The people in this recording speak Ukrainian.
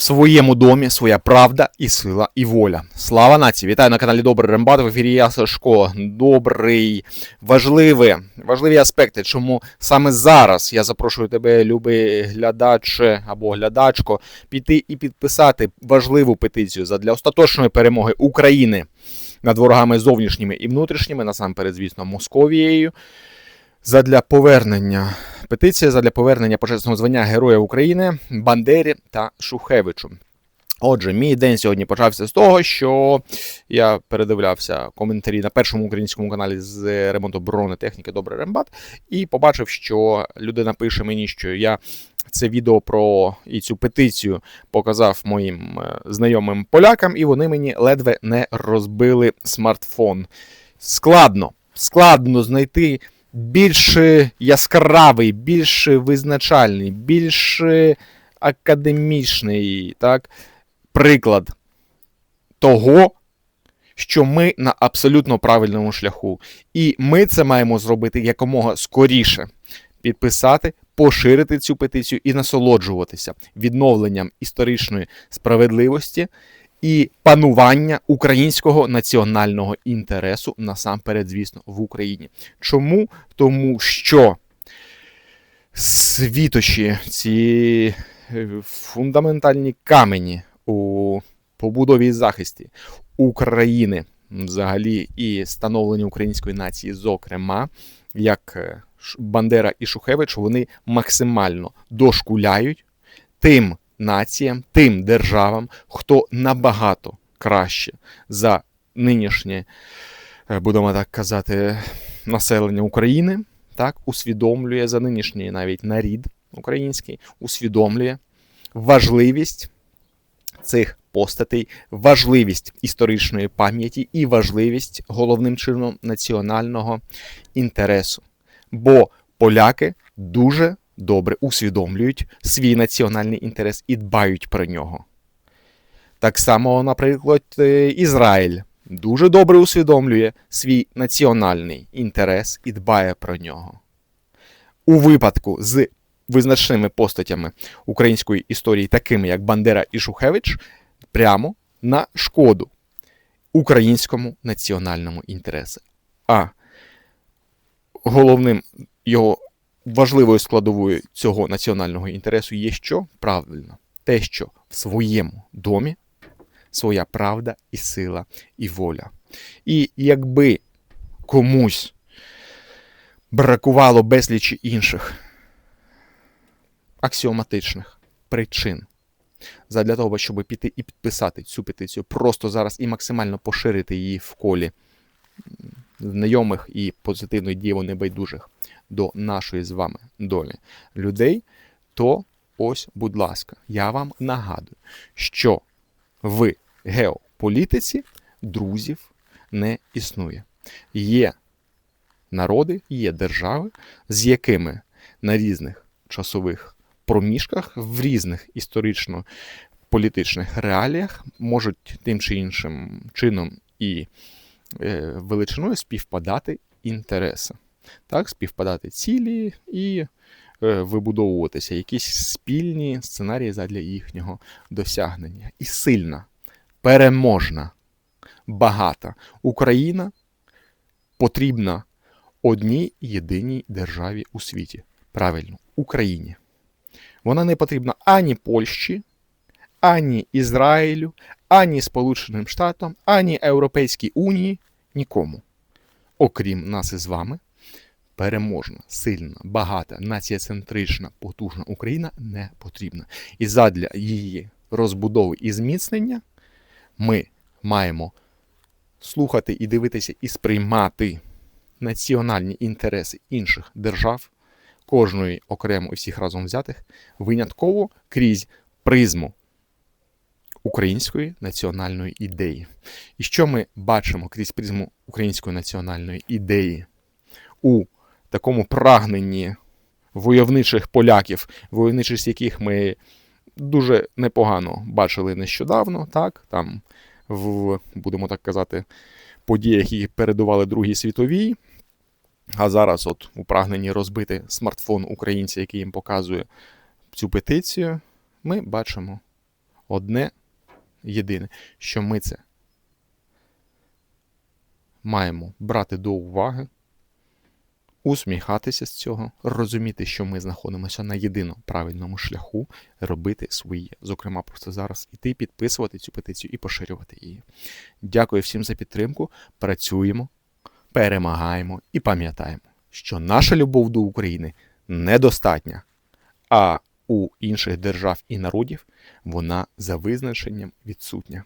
В своєму домі своя правда і сила і воля. Слава нації! Вітаю на каналі Добрий Рембат. В ефірі я Сашко. Добрий, важливі, важливі аспекти. Чому саме зараз я запрошую тебе, любий глядач або глядачко, піти і підписати важливу петицію задля остаточної перемоги України над ворогами зовнішніми і внутрішніми, насамперед, звісно, Московією. Задля повернення петиція задля повернення почесного звання Героя України Бандері та Шухевичу. Отже, мій день сьогодні почався з того, що я передивлявся коментарі на першому українському каналі з ремонту бронетехніки Добрий Рембат, і побачив, що людина пише мені, що я це відео про і цю петицію показав моїм е, знайомим полякам, і вони мені ледве не розбили смартфон. Складно, складно знайти більш яскравий, більш визначальний, більш академічний так, приклад того, що ми на абсолютно правильному шляху. І ми це маємо зробити якомога скоріше. Підписати, поширити цю петицію і насолоджуватися відновленням історичної справедливості і панування українського національного інтересу насамперед, звісно, в Україні. Чому? Тому що світощі, ці е, фундаментальні камені у побудові і захисті України взагалі і становлення української нації, зокрема, як е, Бандера і Шухевич, вони максимально дошкуляють тим націям, тим державам, хто набагато краще за нинішнє, е, будемо так казати, населення України, так, усвідомлює за нинішній навіть нарід український, усвідомлює важливість цих постатей, важливість історичної пам'яті і важливість головним чином національного інтересу. Бо поляки дуже добре усвідомлюють свій національний інтерес і дбають про нього. Так само, наприклад, е, Ізраїль дуже добре усвідомлює свій національний інтерес і дбає про нього. У випадку з визначними постатями української історії, такими як Бандера і Шухевич, прямо на шкоду українському національному інтересу. А головним його важливою складовою цього національного інтересу є що? Правильно, те, що в своєму домі своя правда і сила і воля. І якби комусь бракувало безлічі інших аксіоматичних причин задля того, щоб піти і підписати цю петицію просто зараз і максимально поширити її в колі знайомих і позитивної дієво небайдужих до нашої з вами долі людей, то ось, будь ласка, я вам нагадую, що в геополітиці друзів не існує. Є народи, є держави, з якими на різних часових проміжках, в різних історично-політичних реаліях можуть тим чи іншим чином і е, величиною співпадати інтереси так, співпадати цілі і е, вибудовуватися якісь спільні сценарії задля їхнього досягнення. І сильна, переможна, багата Україна потрібна одній єдиній державі у світі. Правильно, Україні. Вона не потрібна ані Польщі, ані Ізраїлю, ані Сполученим Штатам, ані Європейській Унії, нікому. Окрім нас із вами, переможна, сильна, багата, націєцентрична, потужна Україна не потрібна. І задля її розбудови і зміцнення ми маємо слухати і дивитися і сприймати національні інтереси інших держав, кожної окремо і всіх разом взятих, винятково крізь призму. Української національної ідеї. І що ми бачимо крізь призму української національної ідеї у такому прагненні войовничих поляків, войовничість яких ми дуже непогано бачили нещодавно, так, там в, будемо так казати, подіях, які передували Другій світовій. А зараз, от у прагненні розбити смартфон українця, який їм показує цю петицію, ми бачимо одне єдине, що ми це маємо брати до уваги, усміхатися з цього, розуміти, що ми знаходимося на єдино правильному шляху, робити своє. Зокрема, просто зараз іти, підписувати цю петицію і поширювати її. Дякую всім за підтримку. Працюємо, перемагаємо і пам'ятаємо, що наша любов до України недостатня, а у інших держав і народів вона за визначенням відсутня.